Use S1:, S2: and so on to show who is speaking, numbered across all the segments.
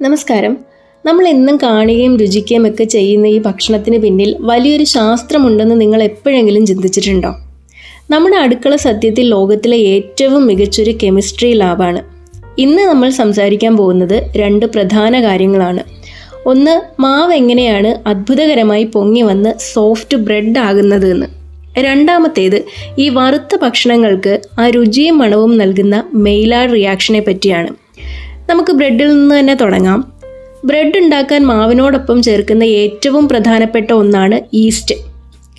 S1: നമസ്കാരം. നമ്മൾ എന്നും കാണുകയും രുചിക്കുകയും ഒക്കെ ചെയ്യുന്ന ഈ ഭക്ഷണത്തിന് പിന്നിൽ വലിയൊരു ശാസ്ത്രമുണ്ടെന്ന് നിങ്ങൾ എപ്പോഴെങ്കിലും ചിന്തിച്ചിട്ടുണ്ടോ? നമ്മുടെ അടുക്കള സത്യത്തിൽ ലോകത്തിലെ ഏറ്റവും മികച്ചൊരു കെമിസ്ട്രി ലാബാണ്. ഇന്ന് നമ്മൾ സംസാരിക്കാൻ പോകുന്നത് രണ്ട് പ്രധാന കാര്യങ്ങളാണ്. ഒന്ന് മാവ് എങ്ങനെയാണ് അത്ഭുതകരമായി പൊങ്ങി വന്ന് സോഫ്റ്റ് ബ്രെഡ് ആകുന്നത് എന്ന്. രണ്ടാമത്തേത് ഈ വറുത്ത ഭക്ഷണങ്ങൾക്ക് ആ രുചിയും മണവും നൽകുന്ന മെയിലാഡ് റിയാക്ഷനെ പറ്റിയാണ്. നമുക്ക് ബ്രെഡിൽ നിന്ന് തന്നെ തുടങ്ങാം. ബ്രെഡ് ഉണ്ടാക്കാൻ മാവിനോടൊപ്പം ചേർക്കുന്ന ഏറ്റവും പ്രധാനപ്പെട്ട ഒന്നാണ് ഈസ്റ്റ്.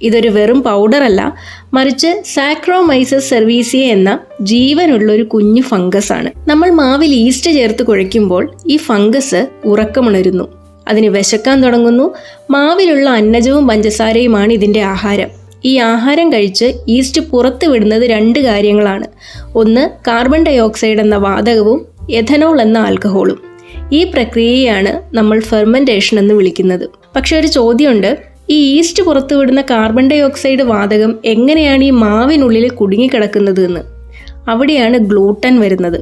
S1: ഇതൊരു വെറും പൗഡറല്ല മറിച്ച് സാക്രോമൈസസ് സെർവീസിയ എന്ന ജീവനുള്ള ഒരു കുഞ്ഞു ഫംഗസ് ആണ്. നമ്മൾ മാവിൽ ഈസ്റ്റ് ചേർത്ത് കുഴയ്ക്കുമ്പോൾ ഈ ഫംഗസ് ഉറക്കമുണരുന്നു. അതിന് വിശക്കാൻ തുടങ്ങുന്നു. മാവിലുള്ള അന്നജവും പഞ്ചസാരയുമാണ് ഇതിന്റെ ആഹാരം. ഈ ആഹാരം കഴിച്ച് ഈസ്റ്റ് പുറത്തു വിടുന്നത് രണ്ട് കാര്യങ്ങളാണ്. ഒന്ന് കാർബൺ ഡയോക്സൈഡ് എന്ന വാതകവും എഥനോൾ എന്ന ആൽക്കഹോളും. ഈ പ്രക്രിയയാണ് നമ്മൾ ഫെർമെന്റേഷൻ എന്ന് വിളിക്കുന്നത്. പക്ഷെ ഒരു ചോദ്യമുണ്ട് ഈ ഈസ്റ്റ് പുറത്തുവിടുന്ന കാർബൺ ഡൈ ഓക്സൈഡ് വാതകം എങ്ങനെയാണ് ഈ മാവിനുള്ളിൽ കുടുങ്ങിക്കിടക്കുന്നത് എന്ന്? അവിടെയാണ് ഗ്ലൂട്ടൻ വരുന്നത്.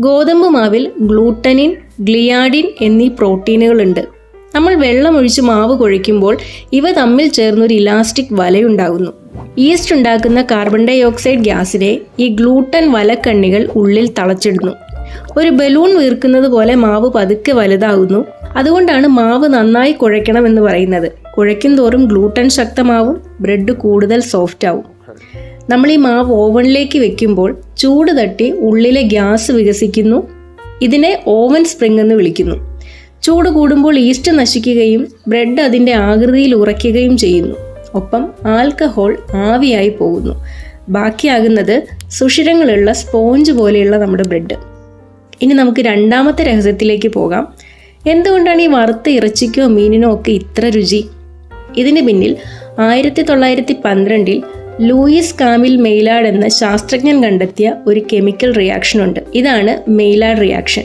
S1: ഗോതമ്പ് മാവിൽ ഗ്ലൂട്ടനിൻ ഗ്ലിയാഡിൻ എന്നീ പ്രോട്ടീനുകളുണ്ട്. നമ്മൾ വെള്ളമൊഴിച്ച് മാവ് കുഴയ്ക്കുമ്പോൾ ഇവ തമ്മിൽ ചേർന്നൊരു ഇലാസ്റ്റിക് വലയുണ്ടാകുന്നു. ഈസ്റ്റ് ഉണ്ടാക്കുന്ന കാർബൺ ഡൈ ഓക്സൈഡ് ഗ്യാസിനെ ഈ ഗ്ലൂട്ടൻ വലക്കണ്ണികൾ ഉള്ളിൽ തളച്ചിടുന്നു. ഒരു ബലൂൺ വീർക്കുന്നത് പോലെ മാവ് പതുക്കെ വലുതാകുന്നു അതുകൊണ്ടാണ് മാവ് നന്നായി കുഴയ്ക്കണം എന്ന് പറയുന്നത്. കുഴയ്ക്കും തോറും ഗ്ലൂട്ടൻ ശക്തമാവും ബ്രെഡ് കൂടുതൽ സോഫ്റ്റ് ആവും നമ്മൾ ഈ മാവ് ഓവനിലേക്ക് വെക്കുമ്പോൾ ചൂട് തട്ടി ഉള്ളിലെ ഗ്യാസ് വികസിക്കുന്നു. ഇതിനെ ഓവൻ സ്പ്രിംഗ് എന്ന് വിളിക്കുന്നു. ചൂട് കൂടുമ്പോൾ ഈസ്റ്റ് നശിക്കുകയും ബ്രെഡ് അതിന്റെ ആകൃതിയിൽ ഉറയ്ക്കുകയും ചെയ്യുന്നു. ഒപ്പം ആൽക്കഹോൾ ആവിയായി പോകുന്നു. ബാക്കിയാകുന്നത് സുഷിരങ്ങളുള്ള സ്പോഞ്ച് പോലെയുള്ള നമ്മുടെ ബ്രെഡ്. ഇനി നമുക്ക് രണ്ടാമത്തെ രഹസ്യത്തിലേക്ക് പോകാം. എന്തുകൊണ്ടാണ് ഈ വറുത്ത ഇറച്ചിക്കോ മീനിനോ ഒക്കെ ഇത്ര രുചി? ഇതിന് പിന്നിൽ ആയിരത്തി തൊള്ളായിരത്തി പന്ത്രണ്ടിൽ ലൂയിസ് കാമിൽ മെയ്ലാഡ് എന്ന ശാസ്ത്രജ്ഞൻ കണ്ടെത്തിയ ഒരു കെമിക്കൽ റിയാക്ഷൻ ഉണ്ട്. ഇതാണ് മെയ്ലാഡ് റിയാക്ഷൻ.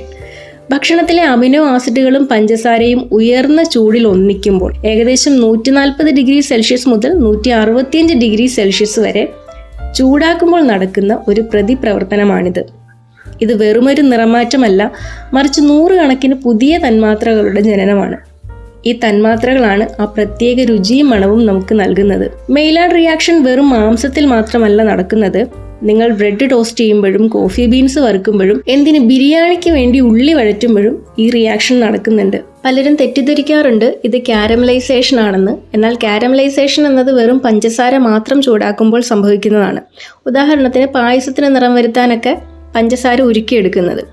S1: ഭക്ഷണത്തിലെ അമിനോ ആസിഡുകളും പഞ്ചസാരയും ഉയർന്ന ചൂടിൽ ഒന്നിക്കുമ്പോൾ ഏകദേശം നൂറ്റി നാൽപ്പത് ഡിഗ്രി സെൽഷ്യസ് മുതൽ നൂറ്റി അറുപത്തിയഞ്ച് ഡിഗ്രി സെൽഷ്യസ് വരെ ചൂടാക്കുമ്പോൾ നടക്കുന്ന ഒരു പ്രതിപ്രവർത്തനമാണിത്. ഇത് വെറുമൊരു നിറമാറ്റമല്ല മറിച്ച് നൂറുകണക്കിന് പുതിയ തന്മാത്രകളുടെ ജനനമാണ്. ഈ തന്മാത്രകളാണ് ആ പ്രത്യേക രുചിയും മണവും നമുക്ക് നൽകുന്നത്. മെയിലാഡ് റിയാക്ഷൻ വെറും മാംസത്തിൽ മാത്രമല്ല നടക്കുന്നത്. നിങ്ങൾ ബ്രെഡ് ടോസ്റ്റ് ചെയ്യുമ്പോഴും കോഫി ബീൻസ് വറുക്കുമ്പോഴും എന്തിന് ബിരിയാണിക്ക് വേണ്ടി ഉള്ളി വഴറ്റുമ്പോഴും ഈ റിയാക്ഷൻ നടക്കുന്നുണ്ട്. പലരും തെറ്റിദ്ധരിക്കാറുണ്ട് ഇത് കാരമലൈസേഷൻ ആണെന്ന്. എന്നാൽ കാരമലൈസേഷൻ എന്നത് വെറും പഞ്ചസാര മാത്രം ചൂടാക്കുമ്പോൾ സംഭവിക്കുന്നതാണ്. ഉദാഹരണത്തിന് പായസത്തിന് നിറം വരുത്താനൊക്കെ പഞ്ചസാര ഉരുക്കിയെടുക്കുന്നത്.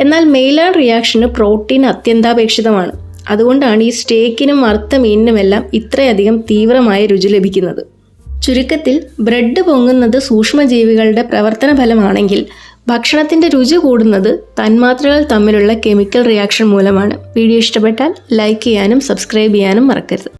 S1: എന്നാൽ മെയിലാഡ് റിയാക്ഷന് പ്രോട്ടീൻ അത്യന്താപേക്ഷിതമാണ്. അതുകൊണ്ടാണ് ഈ സ്റ്റേക്കിനും വറുത്ത മീനിനുമെല്ലാം ഇത്രയധികം തീവ്രമായ രുചി ലഭിക്കുന്നത്. ചുരുക്കത്തിൽ ബ്രെഡ് പൊങ്ങുന്നത് സൂക്ഷ്മജീവികളുടെ പ്രവർത്തന ഫലമാണെങ്കിൽ ഭക്ഷണത്തിന്റെ രുചി കൂടുന്നത് തന്മാത്രകൾ തമ്മിലുള്ള കെമിക്കൽ റിയാക്ഷൻ മൂലമാണ്. വീഡിയോ ഇഷ്ടപ്പെട്ടാൽ ലൈക്ക് ചെയ്യാനും സബ്സ്ക്രൈബ് ചെയ്യാനും മറക്കരുത്.